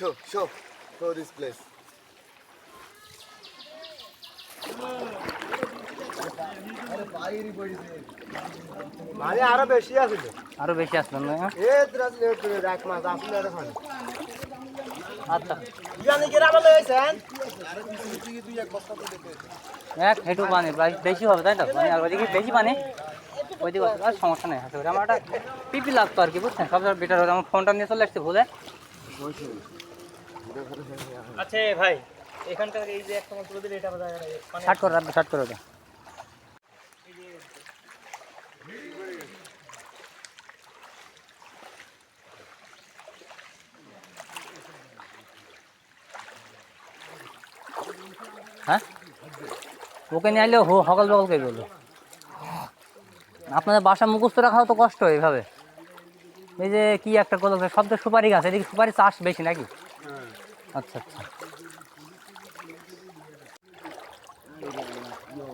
Show, show, show this place. মানে আরও বেশি আছে আরও বেশি আসলাম না? হ্যাঁ? এ ত্রাস লেট করে রাখ মাছ আসলে এটা ফানি আচ্ছা। জানি কি রাবা লইছেন এক হেঁটু পানি প্রায় বেশি হবে তাই তো? মানে আর ওইদিকে বেশি পানি? ওইদিকে আর সমস্যা নেই হাতে আমার একটা পিপি লাগতো আর কি বুঝছেন? সব বেটার হতো আমার ফোনটা নিয়ে চলে আসছে ভুলে। আচ্ছা ভাই এখানকার এই যে একটা তুলে দিলে এটা মানে শার্ট করে রাখবে শার্ট করে ওটা হ্যাঁ? ওকে নিয়ে হো হকল বকল কে বলল আপনাদের বাসা মুখস্থ রাখাও তো কষ্ট এইভাবে। এই যে কি একটা গোলক শব্দ সুপারি গাছ এদিকে সুপারি চাষ বেশি নাকি? আচ্ছা আচ্ছা।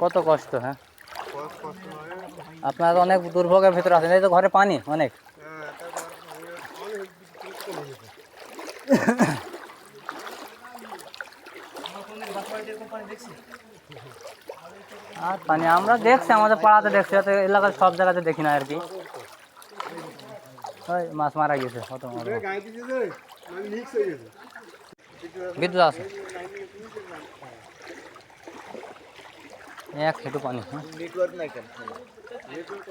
কত কষ্ট হ্যাঁ? আপনারা অনেক দুর্ভোগের ভিতরে আছেন। এই তো ঘরে পানি, অনেক। আর পানি, আমরা দেখছি, আমাদের পাড়াতে দেখছি, হয়তো এলাকার সব জায়গাতে দেখি না আর কি। মাছ মারা গেছে কত মারা গাই দিছে যে মানে লিক্স হয়ে গেছে বিদ্যুৎ